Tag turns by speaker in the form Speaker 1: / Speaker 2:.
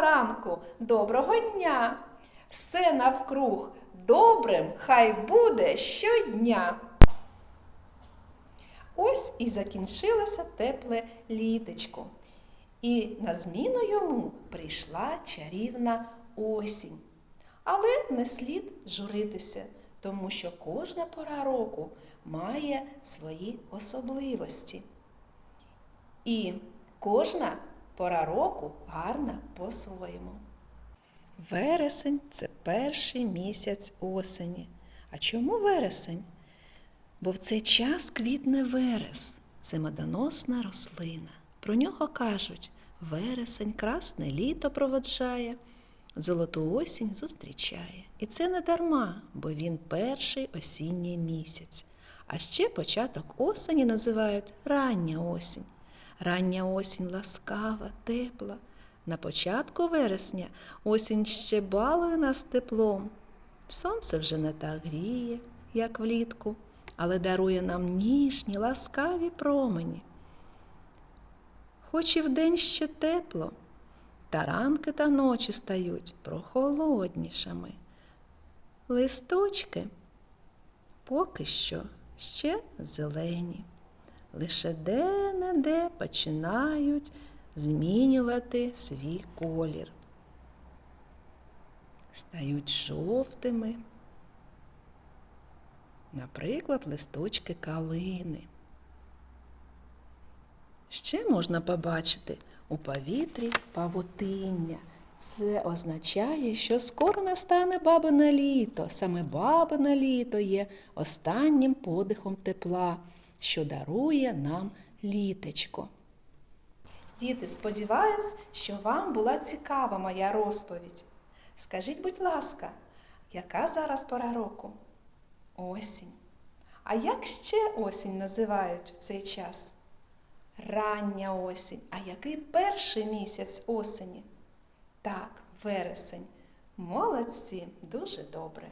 Speaker 1: ранку, доброго дня! Все навкруг добрим хай буде щодня. Ось і закінчилося тепле літечко. І на зміну йому прийшла чарівна осінь. Але не слід журитися, тому що кожна пора року має свої особливості. І кожна пора року гарна по-своєму. Вересень це перший місяць осені. А чому вересень? Бо в цей час квітне верес. Це медоносна рослина. Про нього кажуть, вересень красне літо проводжає, золоту осінь зустрічає. І це не дарма, бо він перший осінній місяць. А ще початок осені називають рання осінь. Рання осінь ласкава, тепла. На початку вересня осінь ще балує нас теплом. Сонце вже не так гріє, як влітку, але дарує нам ніжні, ласкаві промені. Хоч і вдень ще тепло, та ранки та ночі стають прохолоднішими. Листочки поки що ще зелені, лише де-не-де починають змінювати свій колір. Стають жовтими, наприклад, листочки калини. Ще можна побачити у повітрі павутиння. Це означає, що скоро настане бабине літо. Саме бабине літо є останнім подихом тепла, що дарує нам літечко. Діти, сподіваюсь, що вам була цікава моя розповідь. Скажіть, будь ласка, яка зараз пора року? Осінь. А як ще осінь називають в цей час? Рання осінь. А який перший місяць осені? Так, вересень. Молодці, дуже добре.